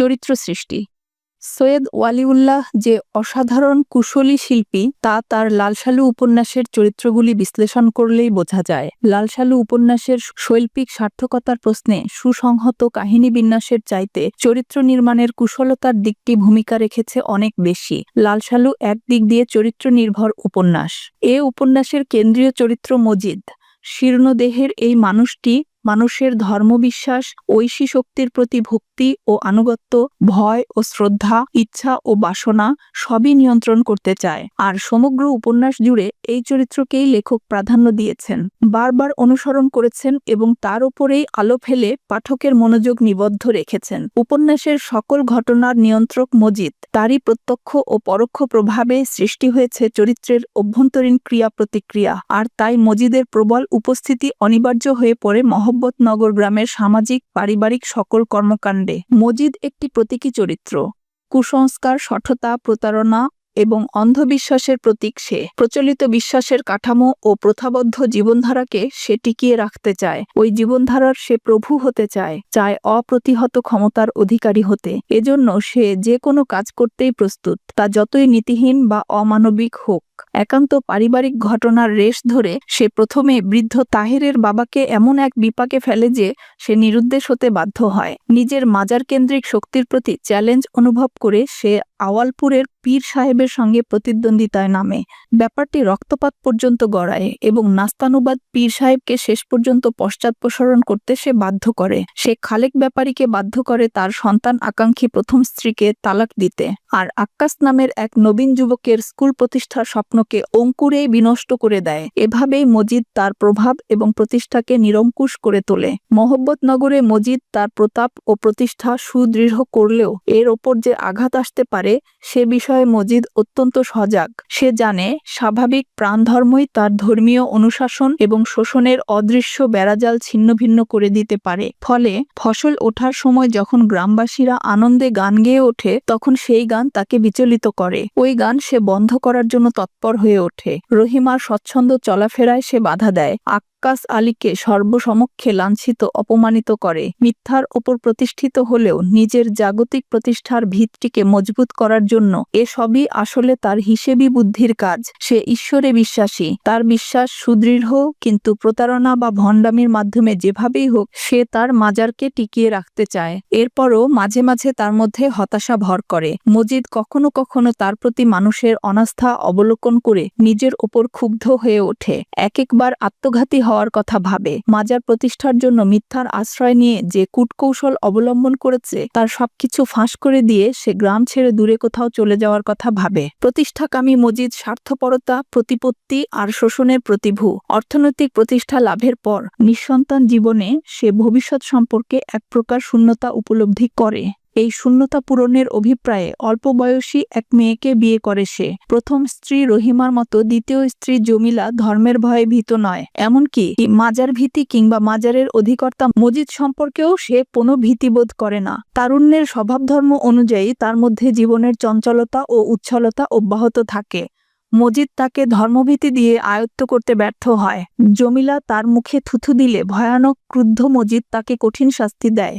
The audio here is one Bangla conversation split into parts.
চরিত্র সৃষ্টি। সৈয়দ ওয়ালিউল্লাহ যে অসাধারণ কুশলী শিল্পী, তা তার লালসালু উপন্যাসের চরিত্রগুলি বিশ্লেষণ করলেই বোঝা যায়। লালসালু উপন্যাসের শৈল্পিক সার্থকতার প্রশ্নে সুসংহত কাহিনী বিন্যাসের চাইতে চরিত্র নির্মাণের কুশলতার দিকটি ভূমিকা রেখেছে অনেক বেশি। লালসালু এক দিক দিয়ে চরিত্র নির্ভর উপন্যাস। এ উপন্যাসের কেন্দ্রীয় চরিত্র মজিদ। শীর্ণদেহের এই মানুষটি মানুষের ধর্মবিশ্বাস ঐশী শক্তির প্রতি ভক্তি ও আনুগত্য, ভয় ও শ্রদ্ধা, ইচ্ছা ও বাসনা সবই নিয়ন্ত্রণ করতে চায়। আর সমগ্র উপন্যাস জুড়ে এই চরিত্রকেই লেখক প্রাধান্য দিয়েছেন। বারবার অনুসরণ করেছেন এবং তার উপরেই আলো ফেলে পাঠকের মনোযোগ নিবদ্ধ রেখেছেন। উপন্যাসের সকল ঘটনার নিয়ন্ত্রক মজিদ। তারই প্রত্যক্ষ ও পরোক্ষ প্রভাবে সৃষ্টি হয়েছে চরিত্রের অভ্যন্তরীণ ক্রিয়া প্রতিক্রিয়া আর তাই মজিদের প্রবল উপস্থিতি অনিবার্য হয়ে পড়ে মহব্বতনগর গ্রামের সামাজিক, পারিবারিক সকল কর্মকাণ্ডে মজিদ একটি প্রতীকী চরিত্র। কুসংস্কার, সঠতা, প্রতারণা এবং অন্ধবিশ্বাসের প্রতীক সে। প্রচলিত বিশ্বাসের কাঠামো ও প্রথাবদ্ধ জীবনধারাকে সে টিকিয়ে রাখতে চায়। ওই জীবনধারার সে প্রভু হতে চায় চায় অপ্রতিহত ক্ষমতার অধিকারী হতে। এজন্য সে যে কোনো কাজ করতেই প্রস্তুত। তা যতই নীতিহীন বা অমানবিক হোক একান্ত পারিবারিক ঘটনার রেশ ধরে সে প্রথমে বৃদ্ধ তাহেরের বাবাকে এমন এক বিপাকে ফেলে যে সে নিরুদ্দেশ হতে বাধ্য হয়। নিজের মাজার কেন্দ্রিক শক্তির প্রতি চ্যালেঞ্জ অনুভব করে সে আওয়ালপুরের পীর সাহেবের সঙ্গে প্রতিদ্বন্দ্বিতায় নামে। ব্যাপারটি রক্তপাত পর্যন্ত গড়ায় এবং নাস্তানুবাদ পীর সাহেবকে শেষ পর্যন্ত পশ্চাৎপসরণ করতে সে বাধ্য করে। সে খালেক ব্যাপারীকে বাধ্য করে তার সন্তান আকাঙ্ক্ষী প্রথম স্ত্রীকে তালাক দিতে। আর আক্কাস নামের এক নবীন যুবকের স্কুল প্রতিষ্ঠার স্বপ্নকে অঙ্কুরেই বিনষ্ট করে দেয়। এভাবেই মজিদ তার প্রভাব এবং প্রতিষ্ঠাকে নিরঙ্কুশ করে তোলে। মোহব্বতনগরে মজিদ তার প্রতাপ ও প্রতিষ্ঠা সুদৃঢ় করলেও এর ওপর যে আঘাত আসতে পারে সে বিষয়ে মজিদ অত্যন্ত সজাগ। সে জানে, স্বাভাবিক প্রাণধর্মই তার ধর্মীয় অনুশাসন এবং শোষণের অদৃশ্য বেড়াজাল ছিন্নভিন্ন করে দিতে পারে। ফলে, ফসল ওঠার সময় যখন গ্রামবাসীরা আনন্দে গান গেয়ে ওঠে, তখন সেই গান তাকে বিচলিত করে। ওই গান সে বন্ধ করার জন্য তৎপর হয়ে ওঠে। রহিমার স্বচ্ছন্দ চলাফেরায় সে বাধা দেয়। আক্কাস আলীকে সর্বসমক্ষে লাঞ্ছিত, অপমানিত করে। মিথ্যার ওপর প্রতিষ্ঠিত হলেও নিজের জাগতিক প্রতিষ্ঠার ভিতটিকে মজবুত করার জন্য এসবই আসলে তার হিসেবি বুদ্ধির কাজ। সে ঈশ্বরে বিশ্বাসী। তার বিশ্বাস সুদৃঢ় কিন্তু প্রতারণা বা ভণ্ডামির মাধ্যমে যেভাবেই হোক, সে তার মাজারকে টিকিয়ে রাখতে চায়। এরপরও মাঝে মাঝে তার মধ্যে হতাশা ভর করে। মজিদ কখনো কখনো তার প্রতি মানুষের অনাস্থা অবলোকন করে নিজের ওপর ক্ষুব্ধ হয়ে ওঠে। এক একবার আত্মঘাতী হওয়ার কথা ভাবে। মাজার প্রতিষ্ঠার জন্য মিথ্যার আশ্রয় নিয়ে যে কূটকৌশল অবলম্বন করেছে, তার সবকিছু ফাঁস করে দিয়ে সে গ্রাম ছেড়ে দূরে কোথাও চলে যাওয়ার কথা ভাবে। প্রতিষ্ঠাকামী মজিদ স্বার্থপরতা, প্রতিপত্তি আর শোষণের প্রতিভু, অর্থনৈতিক প্রতিষ্ঠা লাভের পর নিঃসন্তান জীবনে সে ভবিষ্যৎ সম্পর্কে এক প্রকার শূন্যতা উপলব্ধি করে। এই শূন্যতা পূরণের অভিপ্রায়ে অল্প বয়সী এক মেয়েকে বিয়ে করে সে। প্রথম স্ত্রী রহিমার মতো দ্বিতীয় স্ত্রী জমিলা ধর্মের ভয়ে ভীত নয়। এমনকি মাজার ভীতি কিংবা মাজারের অধিকর্তা মজিদ সম্পর্কেও সে কোনো ভীতিবোধ করে না। তারুণ্যের স্বভাব ধর্ম অনুযায়ী তার মধ্যে জীবনের চঞ্চলতা ও উচ্ছলতা অব্যাহত থাকে। মজিদ তাকে ধর্মভীতি দিয়ে আয়ত্ত করতে ব্যর্থ হয়। জমিলা তার মুখে থুথু দিলে ভয়ানক ক্রুদ্ধ মজিদ তাকে কঠিন শাস্তি দেয়।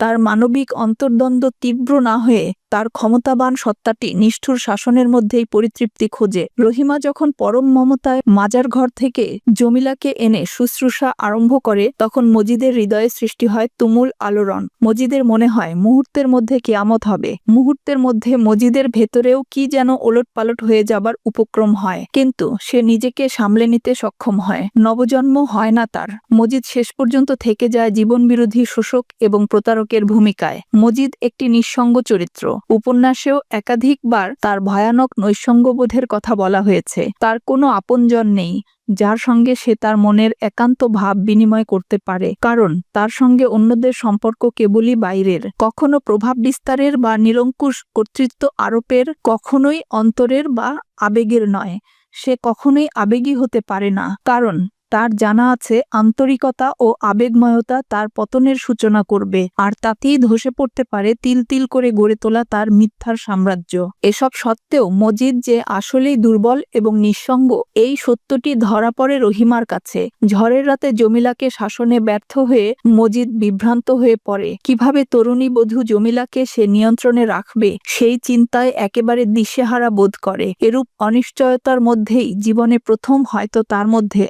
তার মানবিক অন্তর্দ্বন্দ্ব তীব্র না হয়ে তার ক্ষমতাবান সত্তাটি নিষ্ঠুর শাসনের মধ্যেই পরিতৃপ্তি খোঁজে। রহিমা যখন পরম মমতায় মাজার ঘর থেকে জমিলাকে এনে শুশ্রূষা আরম্ভ করে, তখন মজিদের হৃদয়ে সৃষ্টি হয় তুমুল আলোড়ন। মজিদের মনে হয়, মুহূর্তের মধ্যে কিয়ামত হবে। মুহূর্তের মধ্যে মজিদের ভেতরেও কি যেন ওলটপালট হয়ে যাবার উপক্রম হয়। কিন্তু সে নিজেকে সামলে নিতে সক্ষম হয়। নবজন্ম হয় না তার। মজিদ শেষ পর্যন্ত থেকে যায় জীবনবিরোধী শোষক এবং প্রতারকের ভূমিকায়। মজিদ একটি নিঃসঙ্গ চরিত্র। উপন্যাসেও একাধিকবার তার ভয়ানক নৈসঙ্গবোধের কথা বলা হয়েছে। তার কোনো আপনজন নেই, যার সঙ্গে সে তার মনের একান্ত ভাব বিনিময় করতে পারে। কারণ তার সঙ্গে অন্যদের সম্পর্ক কেবলই বাইরের। কখনো প্রভাব বিস্তারের বা নিরঙ্কুশ কর্তৃত্ব আরোপের, কখনোই অন্তরের বা আবেগের নয়। সে কখনোই আবেগী হতে পারে না। কারণ তার জানা আছে আন্তরিকতা ও আবেগময়তা তার পতনের সূচনা করবে, আর তাতেই ধসে পড়তে পারে তিল তিল করে গড়ে তোলা তার মিথ্যার সাম্রাজ্য। এসব সত্ত্বেও মজিদ যে আসলেই দুর্বল এবং নিঃসঙ্গ, এই সত্যটি ধরা পড়ে রহিমার কাছে। ঝড়ের রাতে জমিলাকে শাসনে ব্যর্থ হয়ে মজিদ বিভ্রান্ত হয়ে পড়ে। কীভাবে তরুণী বধূ জমিলাকে সে নিয়ন্ত্রণে রাখবে, সেই চিন্তায় একেবারে দিশেহারা বোধ করে। এরূপ অনিশ্চয়তার মধ্যেই জীবনে প্রথম হয়তো তার মধ্যে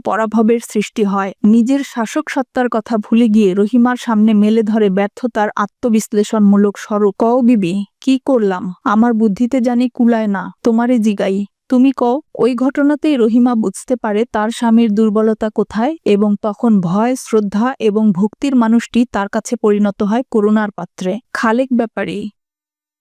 আত্মপরাভবের সৃষ্টি হয়। নিজের শাসক সত্তার কথা ভুলে গিয়ে রহিমার সামনে মেলে ধরে ব্যর্থতার আত্মবিশ্লেষণমূলক স্বরূপ। কও বিবি, কি করলাম? আমার বুদ্ধিতে জানি কুলায় না, তোমারে জিগাই। তুমি কও, ওই ঘটনাতেই রহিমা বুঝতে পারে তার স্বামীর দুর্বলতা কোথায় এবং তখন ভয়, শ্রদ্ধা এবং ভক্তির মানুষটি তার কাছে পরিণত হয় করুণার পাত্রে। খালেক ব্যাপারী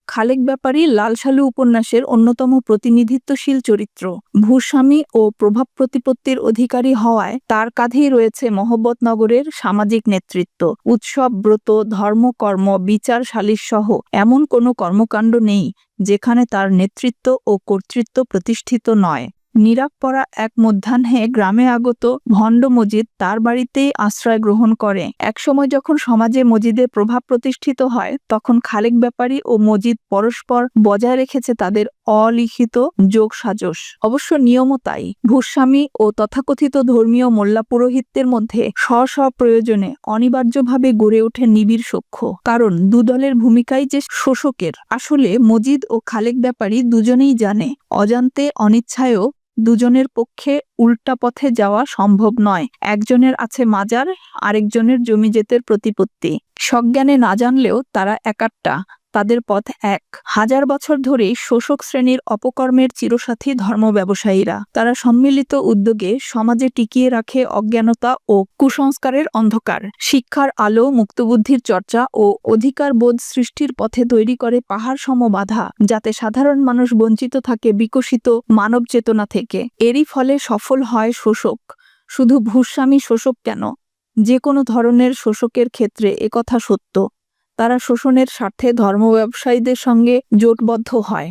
খালেক ব্যাপারী লালসালু উপন্যাসের অন্যতম প্রতিনিধিত্বশীল চরিত্র। ভূস্বামী ও প্রভাব প্রতিপত্তির অধিকারী হওয়ায় তার কাঁধেই রয়েছে মহব্বতনগরের সামাজিক নেতৃত্ব। উৎসব, ব্রত ধর্মকর্ম বিচার, সালিশ সহ এমন কোনো কর্মকাণ্ড নেই, যেখানে তার নেতৃত্ব ও কর্তৃত্ব প্রতিষ্ঠিত নয়। নীরব পড়া এক মধ্যাহ্নে গ্রামে আগত ভণ্ড মজিদ তার বাড়িতেই আশ্রয় গ্রহণ করে। একসময় যখন সমাজে মজিদের প্রভাব প্রতিষ্ঠিত হয়, তখন খালেক ব্যাপারী ও মজিদ পরস্পর বজায় রেখেছে তাদের অলিখিত যোগ সাজস অবশ্য নিয়মও তাই। ভূস্বামী ও তথাকথিত ধর্মীয় মোল্লা পুরোহিতদের মধ্যে স্ব স্ব প্রয়োজনে অনিবার্যভাবে গড়ে ওঠে নিবিড় সখ্য কারণ দুদলের ভূমিকাই যে শোষকের। আসলে মজিদ ও খালেক ব্যাপারী দুজনেই জানে, অজান্তে অনিচ্ছায়ও দুজনের পক্ষে উল্টা পথে যাওয়া সম্ভব নয়। একজনের আছে মাজার, আরেকজনের জমি জেতের প্রতিপত্তি। সজ্ঞানে না জানলেও তারা একাট্টা। তাদের পথ এক। হাজার বছর ধরে শোষক শ্রেণির অপকর্মের চিরসাথী ধর্ম ব্যবসায়ীরা। তারা সম্মিলিত উদ্যোগে সমাজে টিকিয়ে রাখে অজ্ঞানতা ও কুসংস্কারের অন্ধকার। শিক্ষার আলো, মুক্তবুদ্ধির চর্চা ও অধিকার বোধ সৃষ্টির পথে তৈরি করে পাহাড় সম বাধা, যাতে সাধারণ মানুষ বঞ্চিত থাকে বিকশিত মানব চেতনা থেকে। এরই ফলে সফল হয় শোষক। শুধু ভূস্বামী শোষক কেন? যে কোনো ধরনের শোষকের ক্ষেত্রে একথা সত্য। তারা শোষণের স্বার্থে ধর্ম ব্যবসায়ীদের সঙ্গে জোটবদ্ধ হয়।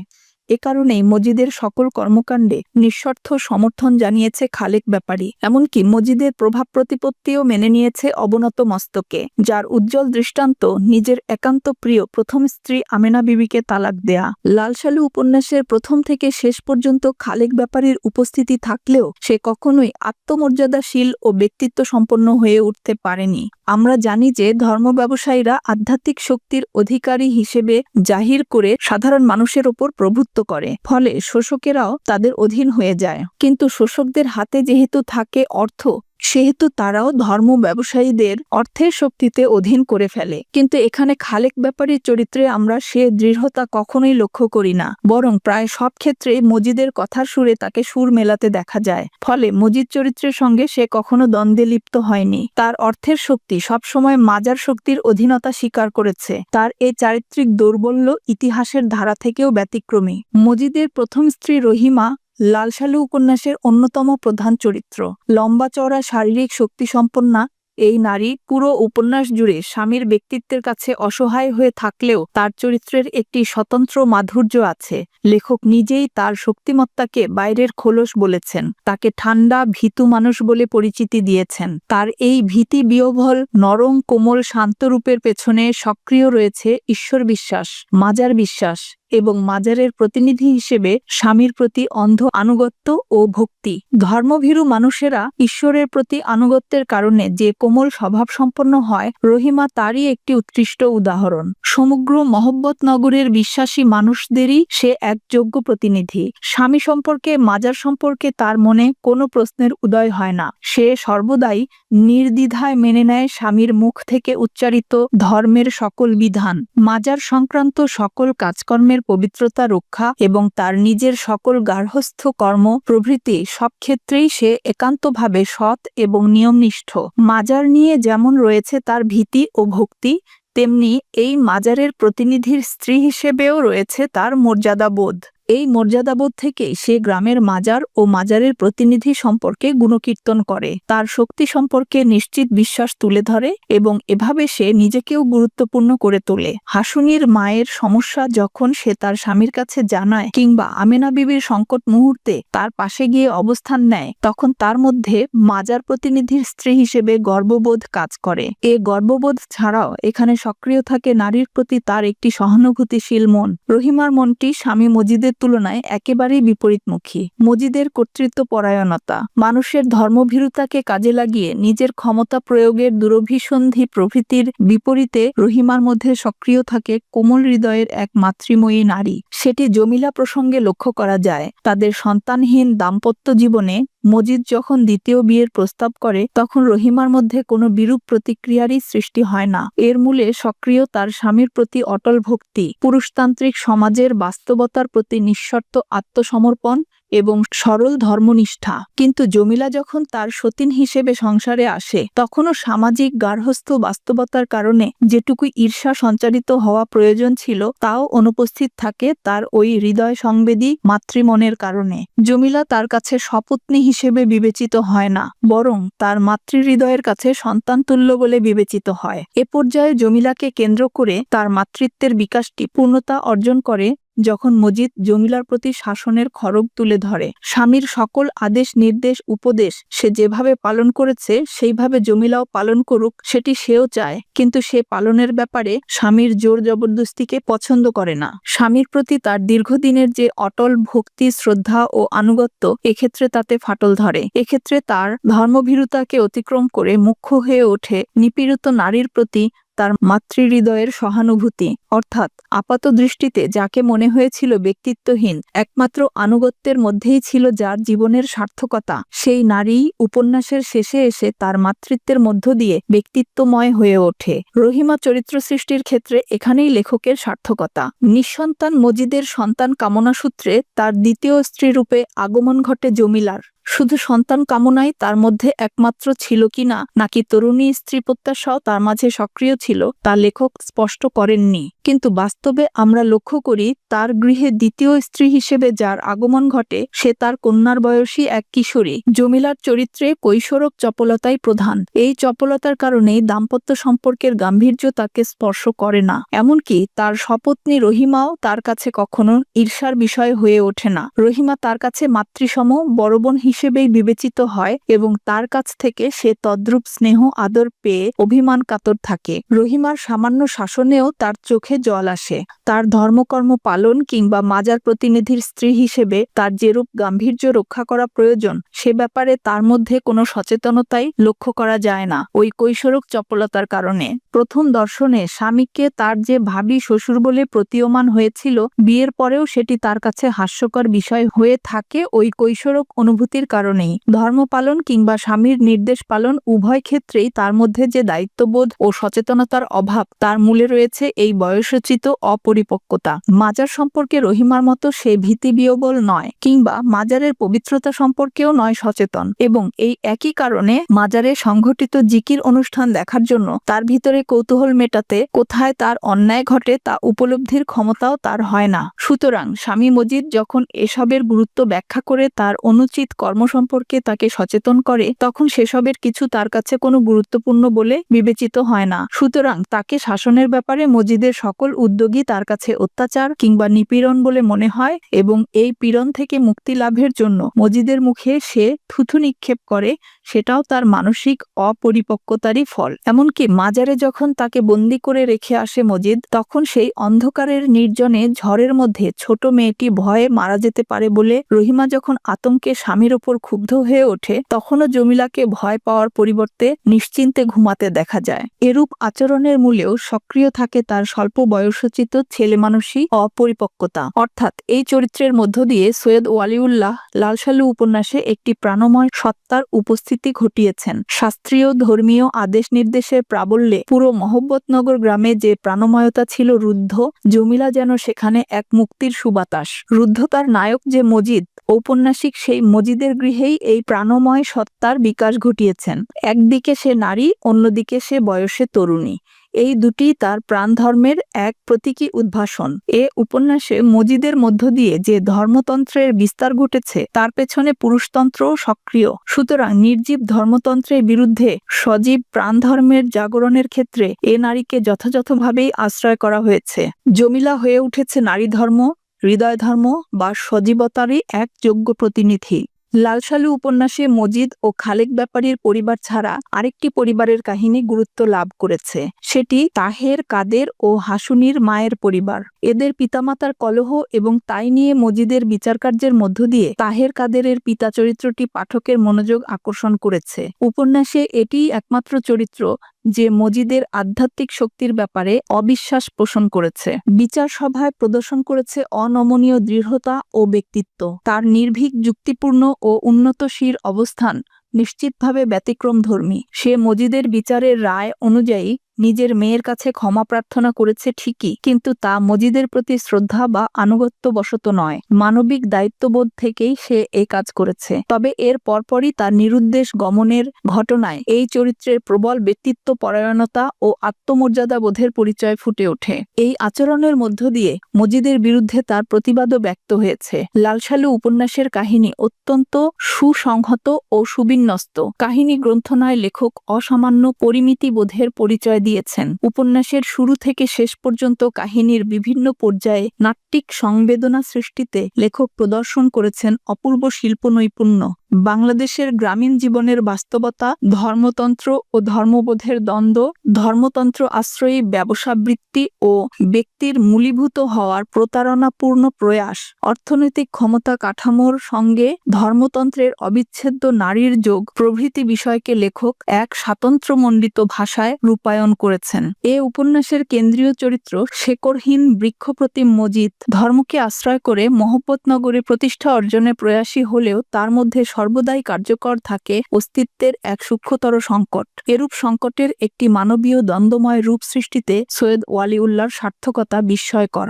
এ কারণেই মজিদের সকল কর্মকাণ্ডে নিঃস্বার্থ সমর্থন জানিয়েছে খালেক ব্যাপারী। এমনকি মজিদের প্রভাব প্রতিপত্তিও মেনে নিয়েছে অবনত মস্তকে, যার উজ্জ্বল দৃষ্টান্ত নিজের একান্ত প্রিয় প্রথম স্ত্রী আমেনা বিবিকে তালাক দেয়া। লালসালু উপন্যাসের প্রথম থেকে শেষ পর্যন্ত খালেক ব্যাপারীর উপস্থিতি থাকলেও সে কখনোই আত্মমর্যাদাশীল ও ব্যক্তিত্ব সম্পন্ন হয়ে উঠতে পারেনি। আমরা জানি যে ধর্ম ব্যবসায়ীরা আধ্যাত্মিক শক্তির অধিকারী হিসেবে জাহির করে সাধারণ মানুষের ওপর প্রভুত্ব করে। ফলে শোষকেরাও তাদের অধীন হয়ে যায়। কিন্তু শোষকদের হাতে যেহেতু থাকে অর্থ সেহেতু তারাও ধর্ম ব্যবসায়ীদের অর্থের শক্তিতে অধীন করে ফেলে। কিন্তু এখানে খালেক ব্যাপারীর চরিত্রে আমরা সে দৃঢ়তা কখনোই লক্ষ্য করি না। বরং প্রায় সব ক্ষেত্রে মজিদের কথার সুরে তাকে সুর মেলাতে দেখা যায়। ফলে মজিদ চরিত্রের সঙ্গে সে কখনো দ্বন্দ্বে লিপ্ত হয়নি। তার অর্থের শক্তি সবসময় মাজার শক্তির অধীনতা স্বীকার করেছে। তার এই চারিত্রিক দৌর্বল্য ইতিহাসের ধারা থেকেও ব্যতিক্রমী। মজিদের প্রথম স্ত্রী রহিমা লালসালু উপন্যাসের অন্যতম প্রধান চরিত্র। লম্বা চওড়া শারীরিক শক্তিসম্পন্না এই নারী পুরো উপন্যাস জুড়ে স্বামীর ব্যক্তিত্বের কাছে অসহায় হয়ে থাকলেও তার চরিত্রের একটি স্বতন্ত্র মাধুর্য আছে। লেখক নিজেই তার শক্তিমত্তাকে বাইরের খোলস বলেছেন, তাকে ঠান্ডা ভীতু মানুষ বলে পরিচিতি দিয়েছেন। তার এই ভীতি বিয়োভল নরম, কোমল, শান্ত রূপের পেছনে সক্রিয় রয়েছে ঈশ্বর বিশ্বাস, মাজার বিশ্বাস। এবং মাজারের প্রতিনিধি হিসেবে স্বামীর প্রতি অন্ধ আনুগত্য ও ভক্তি। ধর্মভীরু মানুষেরা ঈশ্বরের প্রতি আনুগত্যের কারণে যে কোমল স্বভাব সম্পন্ন হয়, রহিমা তারই একটি উৎকৃষ্ট উদাহরণ। সমগ্র মহব্বত নগরের বিশ্বাসী মানুষদেরই সে এক যোগ্য প্রতিনিধি। স্বামী সম্পর্কে, মাজার সম্পর্কে তার মনে কোনো প্রশ্নের উদয় হয় না। সে সর্বদাই নির্দ্বিধায় মেনে নেয় স্বামীর মুখ থেকে উচ্চারিত ধর্মের সকল বিধান। মাজার সংক্রান্ত সকল কাজকর্মের পবিত্রতা রক্ষা এবং তার নিজের সকল গার্হস্থ্য কর্ম প্রভৃতি সব ক্ষেত্রেই সে একান্তভাবে সৎ এবং নিয়মনিষ্ঠ। মাজার নিয়ে যেমন রয়েছে তার ভীতি ও ভক্তি, তেমনি এই মাজারের প্রতিনিধির স্ত্রী হিসেবেও রয়েছে তার মর্যাদাবোধ। এই মর্যাদাবোধ থেকেই সে গ্রামের মাজার ও মাজারের প্রতিনিধি সম্পর্কে গুণকীর্তন করে। তার শক্তি সম্পর্কে নিশ্চিত বিশ্বাস তুলে ধরে এবং এভাবে সে নিজেকেও গুরুত্বপূর্ণ করে তোলে। হাসুনির মায়ের সমস্যা যখন সে তার স্বামীর কাছে জানায় কিংবা আমেনা বিবির সংকট মুহূর্তে তার পাশে গিয়ে অবস্থান নেয়, তখন তার মধ্যে মাজার প্রতিনিধির স্ত্রী হিসেবে গর্ববোধ কাজ করে। এ গর্ববোধ ছাড়াও এখানে সক্রিয় থাকে নারীর প্রতি তার একটি সহানুভূতিশীল মন। রহিমার মনটি স্বামী মজিদের তুলনায় একেবারেই বিপরীতমুখী। মজিদের কর্তৃত্ব পরায়ণতা মানুষের ধর্মভীরুতাকে কাজে লাগিয়ে নিজের ক্ষমতা প্রয়োগের দুরভিসন্ধি প্রভৃতির বিপরীতে রহিমার মধ্যে সক্রিয় থাকে কোমল হৃদয়ের এক মাতৃময়ী নারী। সেটি জমিলা প্রসঙ্গে লক্ষ্য করা যায়। তাদের সন্তানহীন দাম্পত্য জীবনে মজিদ যখন দ্বিতীয় বিয়ের প্রস্তাব করে, তখন রহিমার মধ্যে কোনো বিরূপ প্রতিক্রিয়ারই সৃষ্টি হয় না। এর মূলে সক্রিয় তার স্বামীর প্রতি অটল ভক্তি, পুরুষতান্ত্রিক সমাজের বাস্তবতার প্রতি নিঃশর্ত আত্মসমর্পণ এবং সরল ধর্মনিষ্ঠা। কিন্তু জমিলা যখন তার সতীন হিসেবে সংসারে আসে, তখনও সামাজিক গার্হস্থ বাস্তবতার কারণে যেটুকু ঈর্ষা সঞ্চারিত হওয়া প্রয়োজন ছিল, তাও অনুপস্থিত থাকে তার ওই হৃদয় সংবেদী মাতৃমনের কারণে। জমিলা তার কাছে সপত্নী হিসেবে বিবেচিত হয় না, বরং তার মাতৃহৃদয়ের কাছে সন্তানতুল্য বলে বিবেচিত হয়। এ পর্যায়ে জমিলাকে কেন্দ্র করে তার মাতৃত্বের বিকাশটি পূর্ণতা অর্জন করে যখন মজিদ জমিলার প্রতি শাসনের খড়গ তুলে ধরে, স্বামীর সকল আদেশ, নির্দেশ, উপদেশ সে যেভাবে পালন করেছে, সেইভাবে জমিলাও পালন করুক, সেটি সেও চায়। কিন্তু সে পালনের ব্যাপারে স্বামীর জোর জবরদস্তিকে পছন্দ করে না। স্বামীর প্রতি তার দীর্ঘদিনের যে অটল ভক্তি, শ্রদ্ধা ও আনুগত্য, এক্ষেত্রে তাতে ফাটল ধরে। এক্ষেত্রে তার ধর্মভীরুতাকে অতিক্রম করে মুখ্য হয়ে ওঠে নিপীড়িত নারীর প্রতি তার মাতৃহৃদয়ের সহানুভূতি। অর্থাৎ আপাত দৃষ্টিতে যাকে মনে হয়েছিল ব্যক্তিত্বহীন, একমাত্র আনুগত্যের মধ্যেই ছিল যার জীবনের সার্থকতা, সেই নারী উপন্যাসের শেষে এসে তার মাতৃত্বের মধ্য দিয়ে ব্যক্তিত্বময় হয়ে ওঠে। রহিমা চরিত্র সৃষ্টির ক্ষেত্রে এখানেই লেখকের সার্থকতা। নিঃসন্তান মজিদের সন্তান কামনা সূত্রে তার দ্বিতীয় স্ত্রীরূপে আগমন ঘটে জমিলার। শুধু সন্তান কামনাই তার মধ্যে একমাত্র ছিল কিনা নাকি তরুণী স্ত্রী প্রত্যাশাও তার মাঝে সক্রিয় ছিল, তা লেখক স্পষ্ট করেননি। কিন্তু বাস্তবে আমরা লক্ষ্য করি তার গৃহে দ্বিতীয় স্ত্রী হিসেবে যার আগমন ঘটে সে তার কন্যার বয়সী এক কিশোরী। জমিলার চরিত্রে কৈশোরক চপলতাই প্রধান। এই চপলতার কারণেই দাম্পত্য সম্পর্কের গাম্ভীর্য তাকে স্পর্শ করে না। এমনকি তার সপত্নী রহিমাও তার কাছে কখনো ঈর্ষার বিষয় হয়ে ওঠে না। রহিমা তার কাছে মাতৃসম, বড় বোন হিসেবেই বিবেচিত হয় এবং তার কাছ থেকে সে তদ্রূপ স্নেহ, আদর পেয়ে অভিমান কাতর থাকে। রহিমার সামান্য শাসনেও তার চোখে জল আসে। তার ধর্মকর্ম পালন কিংবা মাজার প্রতিনিধির স্ত্রী হিসেবে তার যেরূপ গাম্ভীর্য রক্ষা করা প্রয়োজন, সে ব্যাপারে তার মধ্যে কোনো সচেতনতাই লক্ষ্য করা যায় না ওই কৈশোরক চপলতার কারণে। প্রথম দর্শনে স্বামীকে তার যে ভাবি শ্বশুর বলে প্রতীয়মান হয়েছিল, বিয়ের পরেও সেটি তার কাছে হাস্যকর বিষয় হয়ে থাকে ওই কৈশোরক অনুভূতির কারণেই। ধর্ম পালন কিংবা স্বামীর নির্দেশ পালন উভয় ক্ষেত্রেই তার মধ্যে যে দায়িত্ববোধ ও সচেতনতার অভাব, তার মূলে রয়েছে এই বয়সোচিত অপরিপক্কতা। মাজার সম্পর্কে রহিমার মতো সে ভীতি বিয়বল নয়, কিংবা মাজারের পবিত্রতা সম্পর্কেও নয় সচেতন। এবং এই একই কারণে মাজারে সংঘটিত জিকির অনুষ্ঠান দেখার জন্য তার ভিতরে কৌতূহল মেটাতে কোথায় তার অন্যায় ঘটে তা উপলব্ধির ক্ষমতাও তার হয় না। সুতরাং স্বামী মজিদ যখন এসবের গুরুত্ব ব্যাখ্যা করে তার অনুচিত কর্ম সম্পর্কে তাকে সচেতন করে, তখন সেসবের কিছু তার কাছে কোনো গুরুত্বপূর্ণ বলে বিবেচিত হয় না। সুতরাং তাকে শাসনের ব্যাপারে মজিদের সকল উদ্যোগী তার কাছে অত্যাচার কিংবা নিপীড়ন বলে মনে হয় এবং এই পীড়ন থেকে মুক্তি লাভের জন্য মজিদের মুখে সে থুথু নিক্ষেপ করে, সেটাও তার মানসিক অপরিপক্কতারই ফল। এমনকি মাজারে যখন তাকে বন্দি করে রেখে আসে মজিদ, তখন সেই অন্ধকারের নির্জনে ঝড়ের মধ্যে ছোট মেয়েটি ভয়ে মারা যেতে পারে বলে রহিমা যখন আতঙ্কে স্বামীর ওপর ক্ষুব্ধ হয়ে ওঠে, তখনও জমিলাকে ভয় পাওয়ার পরিবর্তে নিশ্চিন্তে ঘুমাতে দেখা যায়। এরূপ আচরণের মূলেও সক্রিয় থাকে তার স্বল্প বয়সোচিত ছেলে মানুষই অপরিপক্কতা। অর্থাৎ এই চরিত্রের মধ্য দিয়ে সৈয়দ ওয়ালিউল্লাহ লালসালু উপন্যাসে একটি প্রাণময় সত্তার উপস্থিতি ঘটিয়েছেন। শাস্ত্রীয়, ধর্মীয় আদেশ নির্দেশের প্রাবল্যে পুরো মহব্বতনগর গ্রামে যে প্রাণময়তা ছিল রুদ্ধ, জমিলা যেন সেখানে এক মুক্তির সুবাতাস। রুদ্ধতার নায়ক যে মজিদ, ঔপন্যাসিক সেই মজিদের গৃহেই এই প্রাণময় সত্তার বিকাশ ঘটিয়েছেন। একদিকে সে নারী, অন্যদিকে সে বয়সে তরুণী। এই দুটি তার প্রাণ ধর্মের এক প্রতীকী উদ্ভাসন। এ উপন্যাসে মজিদের মধ্য দিয়ে যে ধর্মতন্ত্রের বিস্তার ঘটেছে, তার পেছনে পুরুষতন্ত্রও সক্রিয়। সুতরাং নির্জীব ধর্মতন্ত্রের বিরুদ্ধে সজীব প্রাণ ধর্মের জাগরণের ক্ষেত্রে এ নারীকে যথাযথভাবেই আশ্রয় করা হয়েছে। জমিলা হয়ে উঠেছে নারী ধর্ম হৃদয় ধর্ম বা সজীবতারই এক যোগ্য প্রতিনিধি। লালসালু উপন্যাসে মজিদ ও খালেক ব্যাপারীর পরিবার ছাড়া আরেকটি পরিবারের কাহিনী গুরুত্ব লাভ করেছে। সেটি তাহের, কাদের ও হাসুনির মায়ের পরিবার। এদের পিতামাতার কলহ এবং তাই নিয়ে মজিদের বিচারকার্যের মধ্য দিয়ে তাহের, কাদেরের পিতা চরিত্রটি পাঠকের মনোযোগ আকর্ষণ করেছে। উপন্যাসে এটিই একমাত্র চরিত্র যে মজিদের আধ্যাত্মিক শক্তির ব্যাপারে অবিশ্বাস পোষণ করেছে। বিচার সভায় প্রদর্শন করেছে অনমনীয় দৃঢ়তা ও ব্যক্তিত্ব। তার নির্ভীক, যুক্তিপূর্ণ ও উন্নতশীর অবস্থান নিশ্চিতভাবে ব্যতিক্রমধর্মী। সে মজিদের বিচারের রায় অনুযায়ী নিজের মেয়ের কাছে ক্ষমা প্রার্থনা করেছে ঠিকই, কিন্তু তা মজিদের প্রতি শ্রদ্ধা বা আনুগত্য বশত নয়। মানবিক দায়িত্ববোধ থেকেই সে এই কাজ করেছে। তবে এর পরপরই তার নিরুদ্দেশ গমনের ঘটনায় এই চরিত্রের প্রবল ব্যক্তিত্ব পরায়ণতা ও আত্মমর্যাদা বোধের পরিচয় ফুটে ওঠে। এই আচরণের মধ্য দিয়ে মজিদের বিরুদ্ধে তার প্রতিবাদও ব্যক্ত হয়েছে। লালসালু উপন্যাসের কাহিনী অত্যন্ত সুসংহত ও সুবিন্যস্ত। কাহিনী গ্রন্থনায় লেখক অসামান্য পরিমিতি বোধের পরিচয় দিয়েছেন। উপন্যাসের শুরু থেকে শেষ পর্যন্ত কাহিনীর বিভিন্ন পর্যায়ে নাট্যিক সংবেদনা সৃষ্টিতে লেখক প্রদর্শন করেছেন অপূর্ব শিল্প নৈপুণ্য বাংলাদেশের গ্রামীণ জীবনের বাস্তবতা, ধর্মতন্ত্র ও ধর্মবোধের দ্বন্দ্ব, ধর্মতন্ত্র আশ্রয়ী ব্যবসাবৃত্তি ও ব্যক্তির মূলীভূত হওয়ার প্রতারণাপূর্ণ প্রয়াস, অর্থনৈতিক ক্ষমতা কাঠামোর সঙ্গে ধর্মতন্ত্রের অবিচ্ছেদ্য নারীর যোগ প্রভৃতি বিষয়কে লেখক এক স্বাতন্ত্র্যমণ্ডিত ভাষায় রূপায়ণ করেছেন। এ উপন্যাসের কেন্দ্রীয় চরিত্র শেকরহীন বৃক্ষপ্রতিম মজিদ। ধর্মকে আশ্রয় করে মহব্বতনগরে প্রতিষ্ঠা অর্জনে প্রয়াসী হলেও তার মধ্যে সর্বদাই কার্যকর থাকে অস্তিত্বের এক সূক্ষ্মতর সংকট। এরূপ সংকটের একটি মানবীয় দ্বন্দ্বময় রূপ সৃষ্টিতে সৈয়দ ওয়ালিউল্লাহর সার্থকতা বিস্ময়কর।